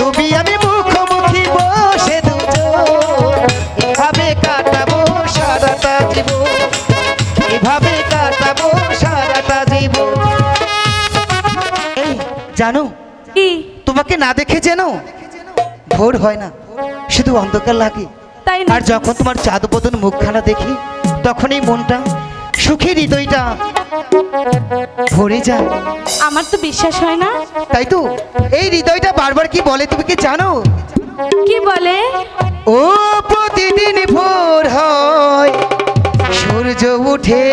তুমি আমি মুখোমুখি বসে দুজন এভাবে কাটাবো সারাটা জীবন। এভাবে কাটাবো সারাটা জীবন। এই জানো? কি? তোমাকে না দেখে যেন ভোর হয় না। শুধু অন্ধকার লাগে। তাই আর যখন তোমার চাঁদ বদন মুখখানা দেখি তখনই মনটা সুখী হৃদয়টা ভরে যায়। আমার তো বিশ্বাস হয় না। তাই তো। এই হৃদয়টা বারবার কি বলে তুমি কি জানো? কি বলে? ও প্রতিদিন ভোর হয় সূর্য উঠে।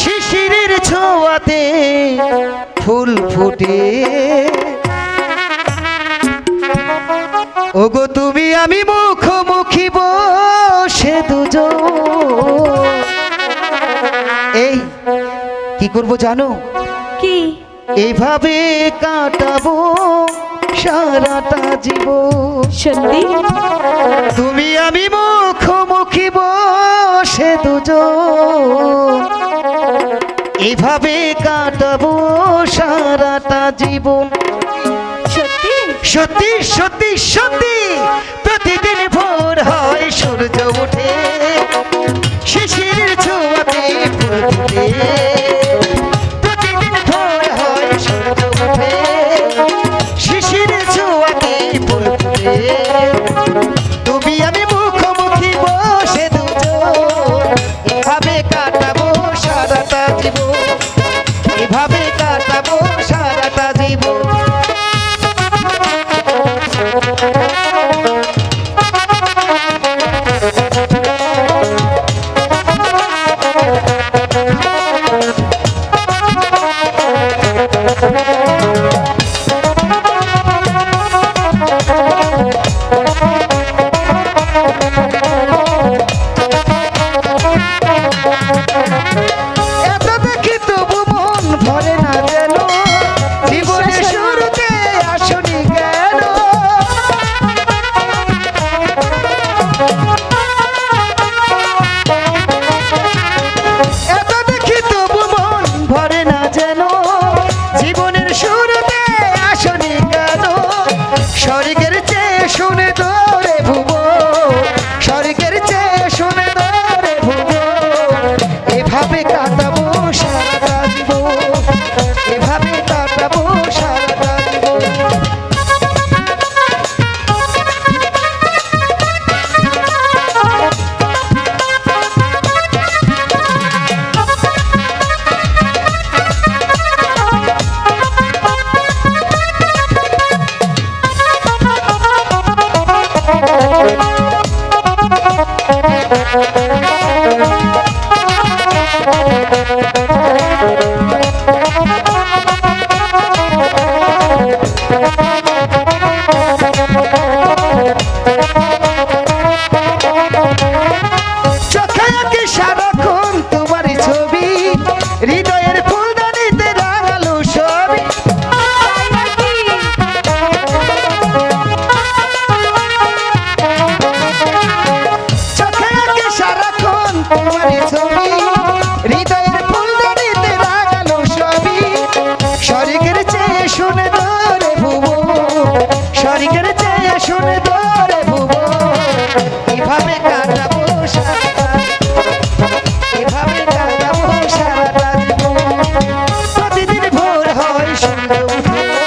শিশিরের ছোঁয়াতে ফুল ফুটে। ওগো তুমি আমি করব জানো? কি? এভাবে কাটাবো সারাটা জীবন। সত্যি? তুমি আমি মুখোমুখি বসে দুজন। এভাবে কাটাবো সারাটা জীবন। সত্যি? সত্যি সত্যি সত্যি। প্রতিদিন ভোর হয় সূর্য ওঠে। শিশির এভাবে কাটাবো সারাটা জীবন? এভাবে কাটাবো সারাটা জীবন? Oh, oh, oh.